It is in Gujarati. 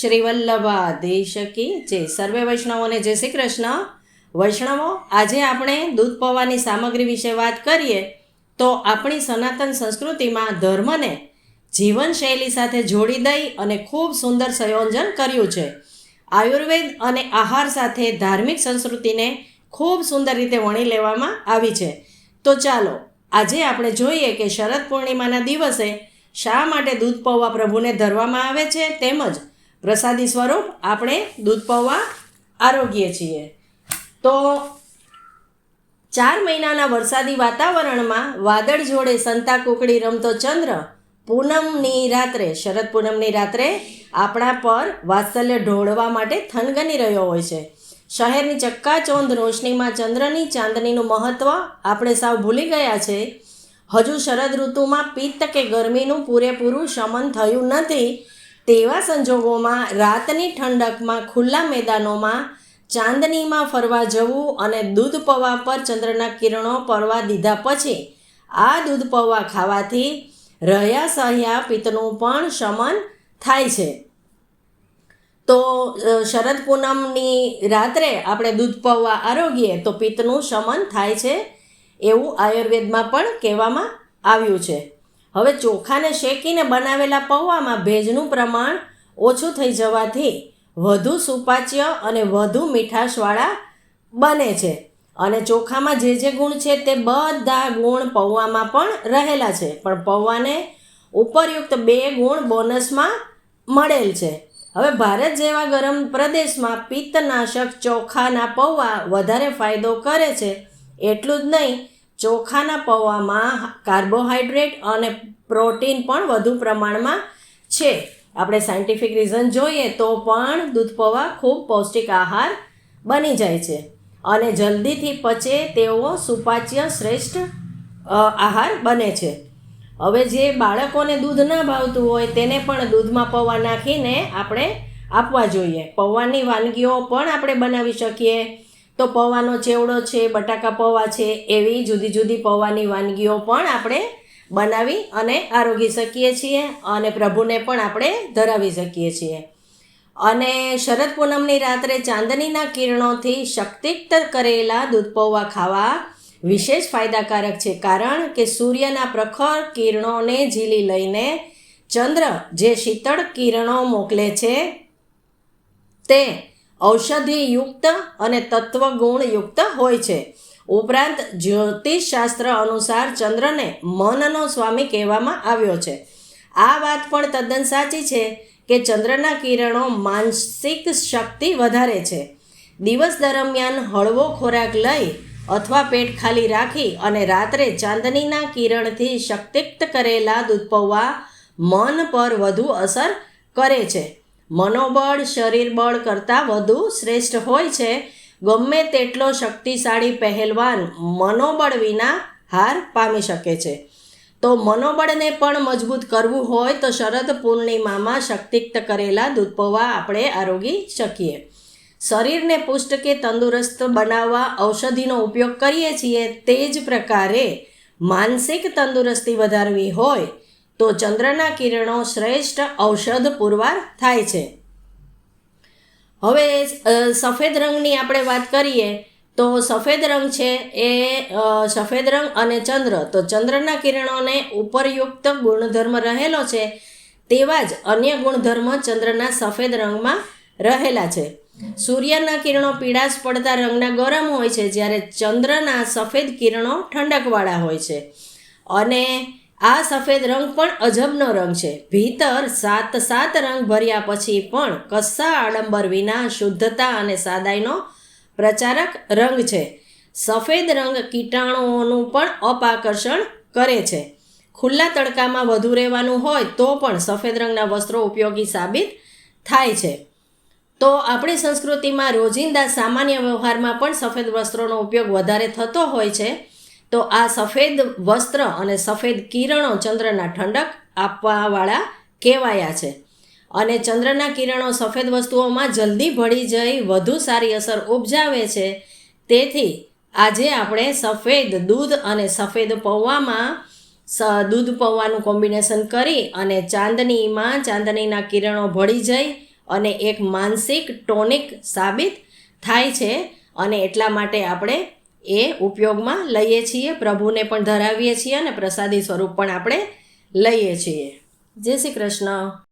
શ્રી દેશકી જે સર્વે વૈષ્ણવોને જય શ્રી કૃષ્ણ. વૈષ્ણવો, આજે આપણે દૂધ પૌવાની સામગ્રી વિશે વાત કરીએ તો આપણી સનાતન સંસ્કૃતિમાં ધર્મને જીવનશૈલી સાથે જોડી દઈ અને ખૂબ સુંદર સંયોજન કર્યું છે. આયુર્વેદ અને આહાર સાથે ધાર્મિક સંસ્કૃતિને ખૂબ સુંદર રીતે વણી લેવામાં આવી છે. તો ચાલો, આજે આપણે જોઈએ કે શરદ પૂર્ણિમાના દિવસે શા માટે દૂધ પૌવા પ્રભુને ધરવામાં આવે છે તેમજ પ્રસાદી સ્વરૂપ આપણે દૂધ પૌવા આરોગીએ છીએ. તો ચાર મહિનાના વરસાદી વાતાવરણમાં વાદળ જોડે સંતા કુકડી રમતો ચંદ્ર પૂનમની રાત્રે, શરદ પૂનમની રાત્રે આપણા પર વાત્સલ્ય ઢોળવા માટે થનગની રહ્યો હોય છે. શહેરની ચક્કાચોંધ રોશનીમાં ચંદ્રની ચાંદનીનું મહત્ત્વ આપણે સાવ ભૂલી ગયા છે. હજુ શરદ ઋતુમાં પિત્ત કે ગરમીનું પૂરેપૂરું શમન થયું નથી. તેવા સંજોગોમાં રાતની ઠંડકમાં ખુલ્લા મેદાનોમાં ચાંદનીમાં ફરવા જવું અને દૂધ પૌવા પર ચંદ્રના કિરણો પડવા દીધા પછી આ દૂધ પૌવા ખાવાથી રહ્યા સહ્યા પિત્તનું પણ શમન થાય છે. તો શરદ પૂનમની રાત્રે આપણે દૂધ પૌવા આરોગીએ તો પિત્તનું શમન થાય છે એવું આયુર્વેદમાં પણ કહેવામાં આવ્યું છે. હવે ચોખાને શેકીને બનાવેલા પૌવામાં ભેજનું પ્રમાણ ઓછું થઈ જવાથી વધુ સુપાચ્ય અને વધુ મીઠાશવાળા બને છે. અને ચોખામાં જે જે ગુણ છે તે બધા ગુણ પૌવામાં પણ રહેલા છે. પણ પૌવાને ઉપરયુક્ત બે ગુણ બોનસમાં મળેલ છે. હવે ભારત જેવા ગરમ પ્રદેશમાં પિત્તનાશક ચોખાના પૌવા વધારે ફાયદો કરે છે. એટલું જ નહીં ચોખાના પૌવામાં કાર્બોહાઈડ્રેટ અને પ્રોટીન પણ વધુ પ્રમાણમાં છે. આપણે સાયન્ટિફિક રીઝન જોઈએ તો પણ દૂધ પૌવા ખૂબ પૌષ્ટિક આહાર બની જાય છે અને જલ્દીથી પચે તેવો સુપાચ્ય શ્રેષ્ઠ આહાર બને છે. હવે જે બાળકોને દૂધ ના ભાવતું હોય તેને પણ દૂધમાં પૌવા નાખીને આપણે આપવા જોઈએ. પૌવાની વાનગીઓ પણ આપણે બનાવી શકીએ. તો પૌવાનો ચેવડો છે, બટાકા પૌવા છે, એવી જુદી જુદી પૌવાની વાનગીઓ પણ આપણે બનાવી અને આરોગી શકીએ છીએ અને પ્રભુને પણ આપણે ધરાવી શકીએ છીએ. અને શરદ પૂનમની રાત્રે ચાંદનીના કિરણોથી શક્તિક્ત કરેલા દૂધ પૌવા ખાવા વિશેષ ફાયદાકારક છે, કારણ કે સૂર્યના પ્રખર કિરણોને ઝીલી લઈને ચંદ્ર જે શીતળ કિરણો મોકલે છે તે ઔષધિયુક્ત અને તત્વગુણયુક્ત હોય છે. ઉપરાંત જ્યોતિષશાસ્ત્ર અનુસાર ચંદ્રને મનનો સ્વામી કહેવામાં આવ્યો છે. આ વાત પણ તદ્દન સાચી છે કે ચંદ્રના કિરણો માનસિક શક્તિ વધારે છે. દિવસ દરમિયાન હળવો ખોરાક લઈ અથવા પેટ ખાલી રાખી અને રાત્રે ચાંદનીના કિરણથી શક્તિક્ત કરેલા દૂધ પૌવા મન પર વધુ અસર કરે છે. મનોબળ શરીર બળ કરતાં વધુ શ્રેષ્ઠ હોય છે. ગમે તેટલો શક્તિશાળી પહેલવાન મનોબળ વિના હાર પામી શકે છે. તો મનોબળને પણ મજબૂત કરવું હોય તો શરદ પૂર્ણિમામાં શક્તિક્ત કરેલા દૂધપૌવા આપણે આરોગી શકીએ. શરીરને પુષ્ટ કે તંદુરસ્ત બનાવવા ઔષધિનો ઉપયોગ કરીએ છીએ તે જ પ્રકારે માનસિક તંદુરસ્તી વધારવી હોય તો ચંદ્રના કિરણો શ્રેષ્ઠ ઔષધ પુરવાર થાય છે. હવે સફેદ રંગની આપણે વાત કરીએ, તો સફેદ રંગ છે એ સફેદ રંગ અને ચંદ્ર. તો ચંદ્રના કિરણોને ઉપરયુક્ત ગુણધર્મ રહેલો છે, તેવા જ અન્ય ગુણધર્મ ચંદ્રના સફેદ રંગમાં રહેલા છે. સૂર્યના કિરણો પીળાશ પડતા રંગના ગરમ હોય છે, જ્યારે ચંદ્રના સફેદ કિરણો ઠંડકવાળા હોય છે. અને આ સફેદ રંગ પણ અજબનો રંગ છે. ભીતર સાત સાત રંગ ભર્યા પછી પણ કસ્સા આડંબર વિના શુદ્ધતા અને સાદાઈનો પ્રચારક રંગ છે. સફેદ રંગ કીટાણુઓનું પણ અપાકર્ષણ કરે છે. ખુલ્લા તડકામાં વધુ રહેવાનું હોય તો પણ સફેદ રંગના વસ્ત્રો ઉપયોગી સાબિત થાય છે. તો આપણી સંસ્કૃતિમાં રોજિંદા સામાન્ય વ્યવહારમાં પણ સફેદ વસ્ત્રોનો ઉપયોગ વધારે થતો હોય છે. તો આ સફેદ વસ્ત્ર અને સફેદ કિરણો ચંદ્રના ઠંડક આપવાવાળા કહેવાયા છે. અને ચંદ્રના કિરણો સફેદ વસ્તુઓમાં જલ્દી ભળી જઈ વધુ સારી અસર ઉપજાવે છે. તેથી આજે આપણે સફેદ દૂધ અને સફેદ પૌવામાં દૂધ પૌવાનું કોમ્બિનેશન કરી અને ચાંદનીમાં ચાંદનીના કિરણો ભળી જઈ અને એક માનસિક ટોનિક સાબિત થાય છે. અને એટલા માટે આપણે એ ઉપયોગમાં લઈએ છીએ, પ્રભુને પણ ધરાવીએ છીએ અને પ્રસાદી સ્વરૂપ પણ આપણે લઈએ છીએ. જય શ્રી કૃષ્ણ.